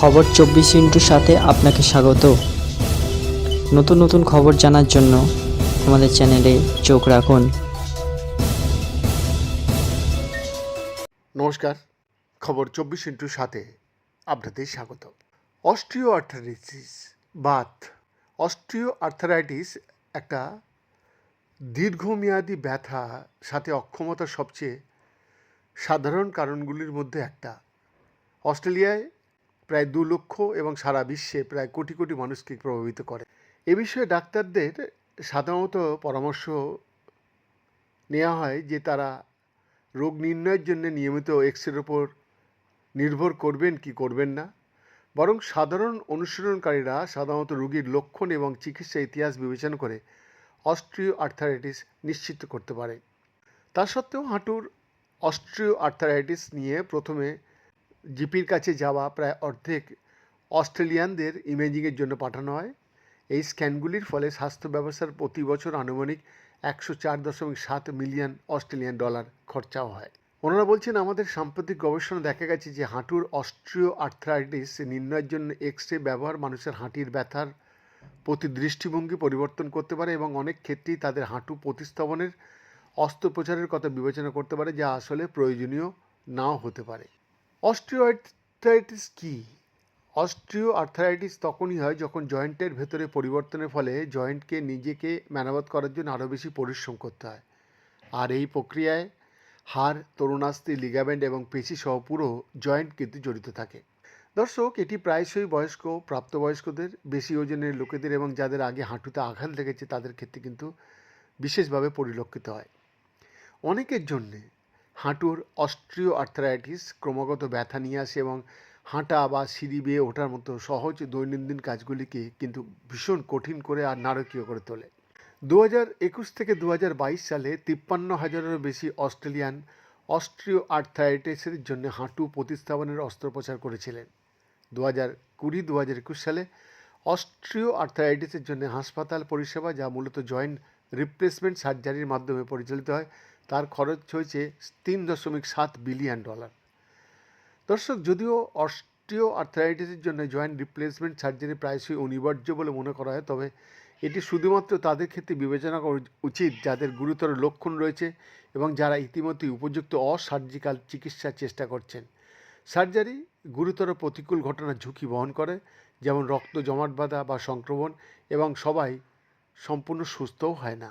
খবর চব্বিশ ইন্টুর সাথে আপনাকে স্বাগত। নতুন নতুন খবর জানার জন্য আমাদের চ্যানেলে চোখ রাখুন। নমস্কার, খবর চব্বিশ ইন্টুর সাথে আপনাদের স্বাগত। অস্ট্রিও আর্থারাইটিস বাত অস্ট্রিও আর্থারাইটিস একটা দীর্ঘমেয়াদী ব্যথা, সাথে অক্ষমতা সবচেয়ে সাধারণ কারণগুলির মধ্যে একটা। অস্ট্রেলিয়ায় প্রায় দু লক্ষ এবং সারা বিশ্বে প্রায় কোটি কোটি মানুষকে প্রভাবিত করে। এ বিষয়ে ডাক্তারদের সাধারণত পরামর্শ নেওয়া হয় যে তারা রোগ নির্ণয়ের জন্য নিয়মিত এক্সরের ওপর নির্ভর করবেন কি করবেন না। বরং সাধারণ অনুশীলনকারীরা সাধারণত রোগীর লক্ষণ এবং চিকিৎসা ইতিহাস বিবেচনা করে অস্ট্রিও আর্থারাইটিস নিশ্চিত করতে পারে। তা সত্ত্বেও হাঁটুর অস্ট্রিও আর্থারাইটিস নিয়ে প্রথমে জিপির কাছে যাওয়া প্রায় অর্ধেক অস্ট্রেলিয়ানদের ইমেজিংয়ের জন্য পাঠানো হয়। এই স্ক্যানগুলির ফলে স্বাস্থ্য ব্যবস্থার প্রতি বছর আনুমানিক একশো চার দশমিক সাত মিলিয়ন অস্ট্রেলিয়ান ডলার খরচাও হয়। ওনারা বলছেন, আমাদের সাম্প্রতিক গবেষণা দেখা গেছে যে হাঁটুর অস্ট্রিও আর্থ্রাইটিস নির্ণয়ের জন্য এক্স রে ব্যবহার মানুষের হাঁটির ব্যথার প্রতি দৃষ্টিভঙ্গি পরিবর্তন করতে পারে এবং অনেক ক্ষেত্রেই তাদের হাঁটু প্রতিস্থাপনের অস্ত্রোপচারের কথা বিবেচনা করতে পারে, যা আসলে প্রয়োজনীয় নাও হতে পারে। অস্ট্রিওআর্থাইটিস কী? অস্ট্রিও আর্থারাইটিস তখনই হয় যখন জয়েন্টের ভেতরে পরিবর্তনের ফলে জয়েন্টকে নিজেকে মেরামত করার জন্য আরও বেশি পরিশ্রম করতে হয়। আর এই প্রক্রিয়ায় হাড়, তরুণাস্থি লিগামেন্ট এবং পেশি সহ পুরো জয়েন্ট কিন্তু জড়িত থাকে। দর্শক, এটি প্রায়শই বয়স্ক, প্রাপ্তবয়স্কদের, বেশি ওজনের লোকেদের এবং যাদের আগে হাঁটুতে আঘাত লেগেছে তাদের ক্ষেত্রে কিন্তু বিশেষভাবে পরিলক্ষিত হয়। অনেকের জন্যে হাঁটুর অস্ট্রিও আর্থারাইটিস ক্রমাগত ব্যথা নিয়ে আসে এবং হাঁটা বা সিঁড়ি বেয়ে ওঠার মতো সহজ দৈনন্দিন কাজগুলিকে কিন্তু ভীষণ কঠিন করে আর নারকীয় করে তোলে। দু একুশ থেকে দু বাইশ সালে তিপ্পান্ন হাজারেরও বেশি অস্ট্রেলিয়ান অস্ট্রিও আর্থারাইটিসের জন্য হাঁটু প্রতিস্থাপনের অস্ত্রোপচার করেছিলেন। দু হাজার কুড়ি দু হাজার একুশ সালে অস্ট্রিও আর্থারাইটিসের জন্য হাসপাতাল পরিষেবা, যা মূলত জয়েন্ট রিপ্লেসমেন্ট সার্জারির মাধ্যমে পরিচালিত হয় তার খরচ হয়েছে তিন দশমিক সাত বিলিয়ন ডলার। দর্শক, যদিও অস্টিও আর্থারাইটিসের জন্য জয়েন্ট রিপ্লেসমেন্ট সার্জারি প্রায়শই অনিবার্য বলে মনে করা হয়, তবে এটি শুধুমাত্র তাদের ক্ষেত্রে বিবেচনা করা উচিত যাদের গুরুতর লক্ষণ রয়েছে এবং যারা ইতিমধ্যেই উপযুক্ত অসার্জিক্যাল চিকিৎসার চেষ্টা করছেন। সার্জারি গুরুতর প্রতিকূল ঘটনার ঝুঁকি বহন করে, যেমন রক্ত জমাট বাঁধা বা সংক্রমণ, এবং সবাই সম্পূর্ণ সুস্থও হয় না।